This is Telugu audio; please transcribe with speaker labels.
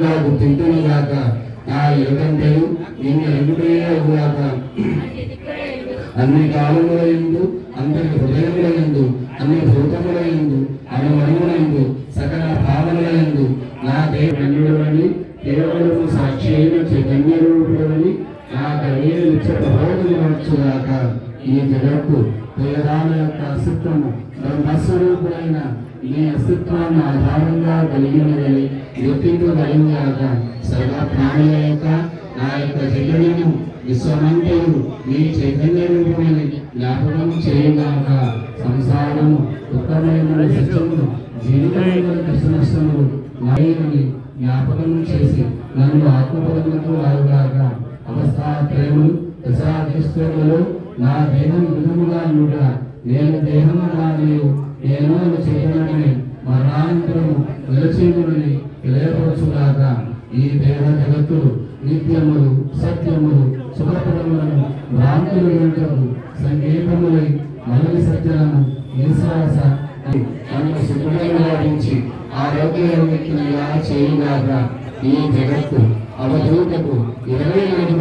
Speaker 1: తింటును గాక నా ఎలుగంటలు నిన్ను ఎగుటేయగాక అన్ని కాలముల ఎందు అందరి హృదయముల ఎందు అన్ని భూతముల ఎందు అణువణువుల ఎందు సకల భావముల ఎందు నా దేవుడని కేవలము సాక్షి అయిన చైతన్య రూపుడు అని నా కనీరు నిత్య ప్రబోధము ఈ జగత్తు వేదాల యొక్క అస్తిత్వము బ్రహ్మస్వరూపుడైన నీ అస్తిత్వాన్ని ఆధారంగా కలిగినదని గుర్తింపగలిగాక సదా ప్రాణుల యొక్క నా యొక్క జగనము విశ్వమంతయు నీ చైతన్య రూపమైన జ్ఞాపకం చేయగాక సంసారము దుఃఖమైన సత్యములు జీవితమైన కష్ట నష్టములు జ్ఞాపకం చేసి నన్ను ఆత్మపదములకు వారుగాక ప్రేమను దశాధిష్ఠులలో నా దేహం విధముగా నుండ నేను దేహముగా నీవు నేను చేయనని మరణాంతరము నిలచేయునని తెలియపరచుగాక. ఈ దేహ జగత్తు నిత్యములు సత్యములు శుభపదములను భ్రాంతులు వెంటకు సంగీతములై మొదటి సత్యాలను విశ్వాస నన్ను శుభ్రంగా లాభించి ఆరోగ్యవంతులుగా చేయగాక. ఈ జగత్తు అవధూతకు ఇరవై నాలుగు